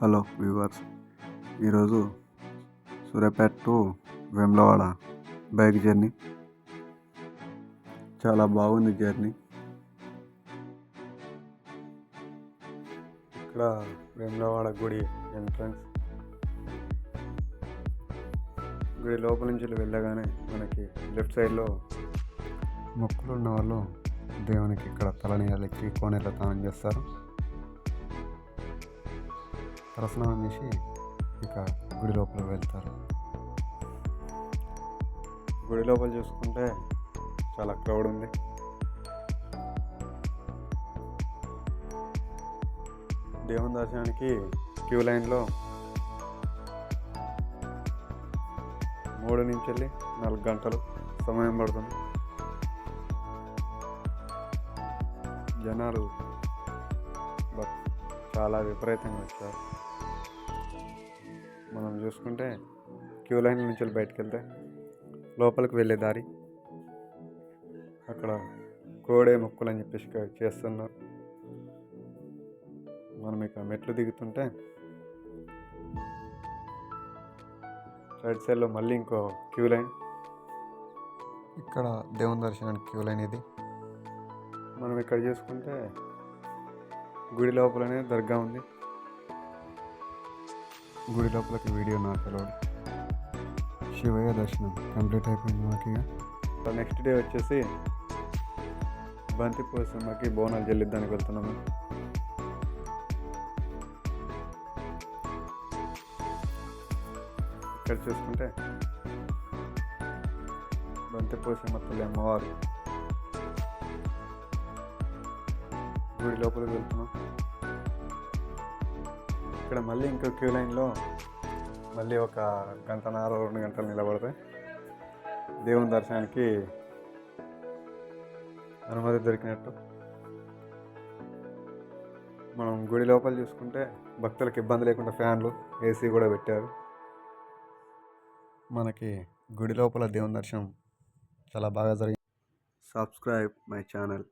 Hello viewers ఈరోజు Suryapet to Vemulawada bike journey. చాలా బాగుంది జర్నీ. ఇక్కడ వేములవాడ గుడి ఎంట్రన్స్. గుడి లోపల నుంచి వెళ్ళగానే మనకి లెఫ్ట్ సైడ్లో మొక్కులు ఉన్న వాళ్ళు దేవునికి ఇక్కడ తలనీళ్ళకి కోనేళ్ళ స్నానం చేస్తారు. తలస్నానం చేసి ఇక గుడి లోపల వెళ్తారు. గుడి లోపల చూసుకుంటే చాలా క్రౌడ్ ఉంది. దేవుని దర్శనానికి క్యూ లైన్లో మూడు నుంచి వెళ్ళి నాలుగు గంటలు సమయం పడుతుంది. జనాలు బట్ చాలా విపరీతంగా వచ్చారు. మనం చూసుకుంటే క్యూ లైన్ నుంచి బయటకు వెళ్తే లోపలికి వెళ్ళే దారి. అక్కడ కోడే మొక్కులు అని చెప్పేసి చేస్తున్నారు. మనం ఇక మెట్లు దిగుతుంటే రైట్ సైడ్లో మళ్ళీ ఇంకో క్యూ లైన్. ఇక్కడ దేవుని దర్శనానికి క్యూ లైన్ ఇది. మనం ఇక్కడ చూసుకుంటే గుడి లోపలనే దర్గా ఉంది. గుడి లోపలికి వీడియో నాకు అలవాడు శివయ్య దర్శనం కంప్లీట్ అయిపోయింది మాకు ఇక. నెక్స్ట్ డే వచ్చేసి బంతి పోసమ్మకి బోనాలు చెల్లిద్దానికి వెళ్తున్నాము. ఇక్కడ చూసుకుంటే బంతి పోసమ్మ తల్లి అమ్మవారు. గుడి లోపలికి వెళ్తున్నాం. ఇక్కడ మళ్ళీ ఇంకో క్యూ లైన్లో మళ్ళీ ఒక గంటన్నర రెండు గంటలు నిలబడితే దేవుని దర్శనానికి అనుమతి దొరికినట్టు. మనం గుడి లోపల చూసుకుంటే భక్తులకు ఇబ్బంది లేకుండా ఫ్యాన్లు ఏసీ కూడా పెట్టారు. మనకి గుడి లోపల దేవుని దర్శనం చాలా బాగా జరిగింది. Subscribe my channel